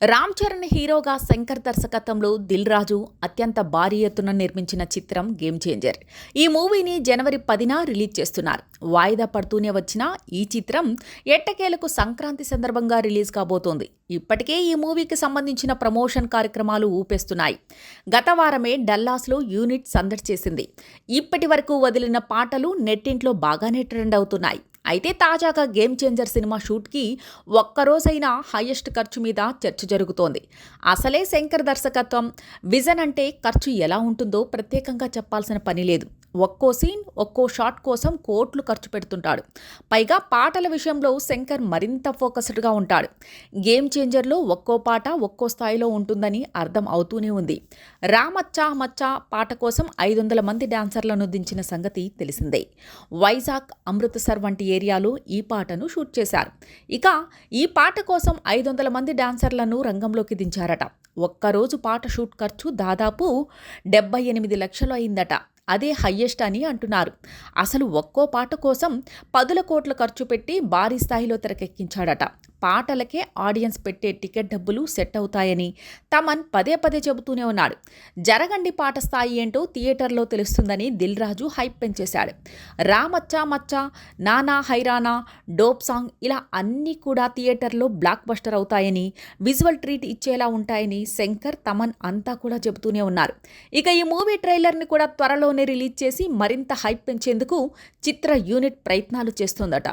రామ్ చరణ్ హీరోగా శంకర్ దర్శకత్వంలో దిల్ రాజు అత్యంత భారీ ఎత్తున నిర్మించిన చిత్రం గేమ్ చేంజర్ ఈ మూవీని జనవరి పదిన రిలీజ్ చేస్తున్నారు. వాయిదా పడుతూనే వచ్చిన ఈ చిత్రం ఎట్టకేలకు సంక్రాంతి సందర్భంగా రిలీజ్ కాబోతోంది. ఇప్పటికే ఈ మూవీకి సంబంధించిన ప్రమోషన్ కార్యక్రమాలు ఊపేస్తున్నాయి. గత వారమే డల్లాస్లో యూనిట్ సందడి చేసింది. ఇప్పటి వరకు వదిలిన పాటలు నెట్టింట్లో బాగానే ట్రెండ్ అవుతున్నాయి. అయితే తాజాగా గేమ్ చేంజర్ సినిమా షూట్కి ఒక్కరోజైనా హయ్యెస్ట్ ఖర్చు మీద చర్చ జరుగుతోంది. అసలే శంకర్ దర్శకత్వం. విజన్ అంటే ఖర్చు ఎలా ఉంటుందో ప్రత్యేకంగా చెప్పాల్సిన పని లేదు. ఒక్కో సీన్ ఒక్కో షాట్ కోసం కోట్లు ఖర్చు పెడుతుంటాడు. పైగా పాటల విషయంలో శంకర్ మరింత ఫోకస్డ్గా ఉంటాడు. గేమ్ చేంజర్లో ఒక్కో పాట ఒక్కో స్థాయిలో ఉంటుందని అర్థం అవుతూనే ఉంది. రామచ్చా మచ్చా పాట కోసం ఐదు వందల మంది డాన్సర్లను దించిన సంగతి తెలిసిందే. వైజాగ్ అమృత్సర్ వంటి ఏరియాలో ఈ పాటను షూట్ చేశారు. ఇక ఈ పాట కోసం ఐదు వందల మంది డాన్సర్లను రంగంలోకి దించారట. ఒక్కరోజు పాట షూట్ ఖర్చు దాదాపు డెబ్బై ఎనిమిది లక్షలు అయిందట. అదే హయ్యెస్ట్ అని అంటున్నారు. అసలు ఒక్కో పాట కోసం పదుల కోట్ల ఖర్చు పెట్టి భారీ స్థాయిలో తెరకెక్కించాడట. పాటలకే ఆడియన్స్ పెట్టే టికెట్ డబ్బులు సెట్ అవుతాయని తమన్ పదే పదే చెబుతూనే ఉన్నాడు. జరగండి పాట స్థాయి ఏంటో థియేటర్లో తెలుస్తుందని దిల్ రాజు హైప్ పెంచేశాడు. రామచ్చా మచ్చా నానా హైరానా డోప్ సాంగ్ ఇలా అన్నీ కూడా థియేటర్లో బ్లాక్ బస్టర్ అవుతాయని విజువల్ ట్రీట్ ఇచ్చేలా ఉంటాయని శంకర్ తమన్ అంతా కూడా చెబుతూనే ఉన్నారు. ఇక ఈ మూవీ ట్రైలర్ని కూడా త్వరలో త్వరలోనే రిలీజ్ చేసి మరింత హైప్ పెంచేందుకు చిత్ర యూనిట్ ప్రయత్నాలు చేస్తోందట.